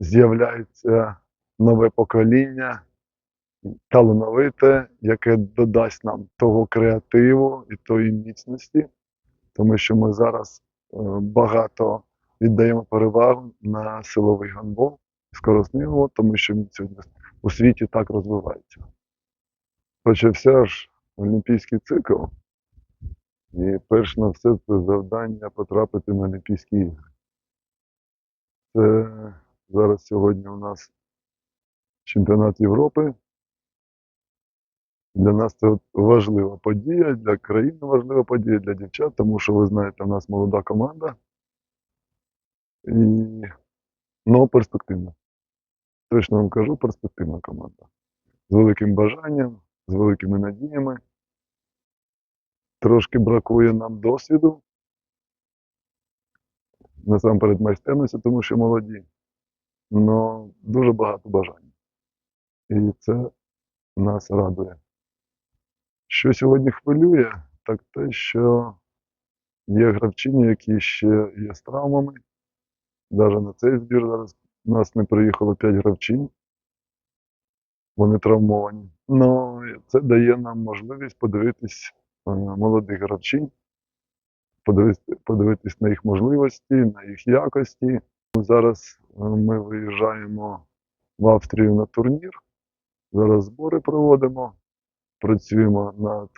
з'являється нове покоління, талановите, яке додасть нам того креативу і тої міцності, тому що ми зараз е, багато віддаємо перевагу на силовий гандбол, скоростний гандбол, тому що він сьогодні у світі так розвивається. Почався ж Олімпійський цикл, і перш на все це завдання потрапити на Олімпійські ігри. Це зараз сьогодні у нас чемпіонат Європи. Для нас це важлива подія, для країни важлива подія, для дівчат, тому що ви знаєте, у нас молода команда. І ну, перспективна. Точно вам кажу, перспективна команда. З великим бажанням, з великими надіями. Трошки бракує нам досвіду. Насамперед майстерності, тому що молоді. Але дуже багато бажання. І це нас радує. Що сьогодні хвилює, так те, що є гравчині, які ще є з травмами. Навіть на цей збір зараз у нас не приїхало 5 гравчин. Вони травмовані. Ну, це дає нам можливість подивитись е, молодих гравчин, подивитись, подивитись на їх можливості, на їх якості. Зараз ми виїжджаємо в Австрію на турнір. Зараз збори проводимо, працюємо над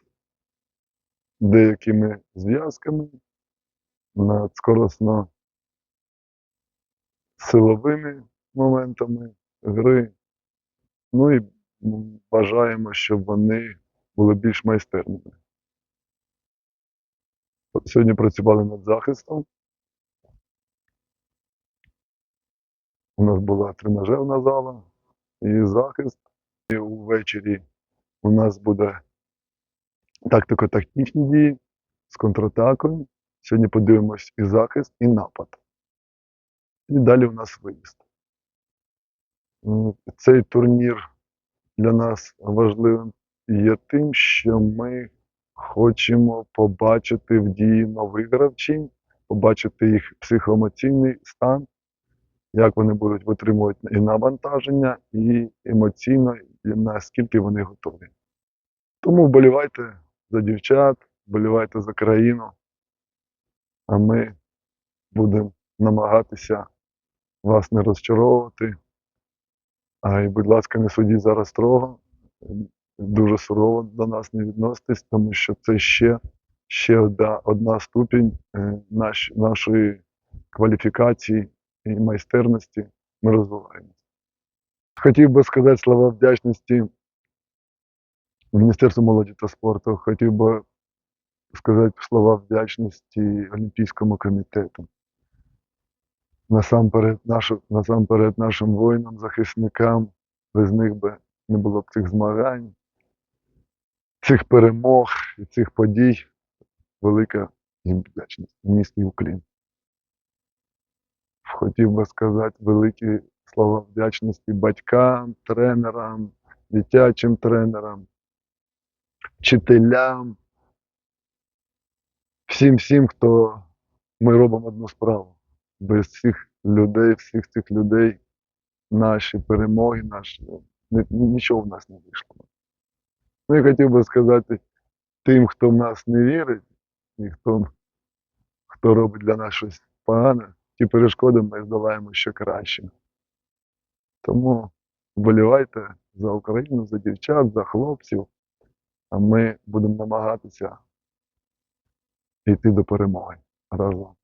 деякими зв'язками, над скоросно силовими моментами гри. Ну і бажаємо, щоб вони були більш майстерними. Сьогодні працювали над захистом. У нас була тренажерна зала і захист. І увечері у нас буде тактико-тактичні дії з контратакою. Сьогодні подивимось і захист, і напад. І далі у нас виїзд. Цей турнір для нас важливим є тим, що ми хочемо побачити в дії нових гравців, побачити їх психоемоційний стан, як вони будуть витримувати і навантаження, і емоційно, і наскільки вони готові. Тому вболівайте за дівчат, вболівайте за країну, а ми будемо намагатися вас не розчаровувати. А і, будь ласка, не судіть зараз строго, дуже сурово до нас не відноситесь, тому що це ще, ще одна, ступінь е, наш, нашої кваліфікації і майстерності. Ми розвиваємося. Хотів би сказати слова вдячності Міністерству молоді та спорту, хотів би сказати слова вдячності Олімпійському комітету насамперед, нашу, насамперед нашим воїнам, захисникам, без них би не було б цих змагань, цих перемог і цих подій. Велика їм вдячність. Низький уклін. Хотів би сказати великі слова вдячності батькам, тренерам, дитячим тренерам, вчителям, всім всім, хто ми робимо одну справу без цих людей, всіх цих людей, наші перемоги, наші, нічого в нас не вийшло. Ну і хотів би сказати тим, хто в нас не вірить, і хто, хто робить для нас щось погане, ті перешкоди ми здолаємо ще краще. Тому вболівайте за Україну, за дівчат, за хлопців, а ми будемо намагатися йти до перемоги разом.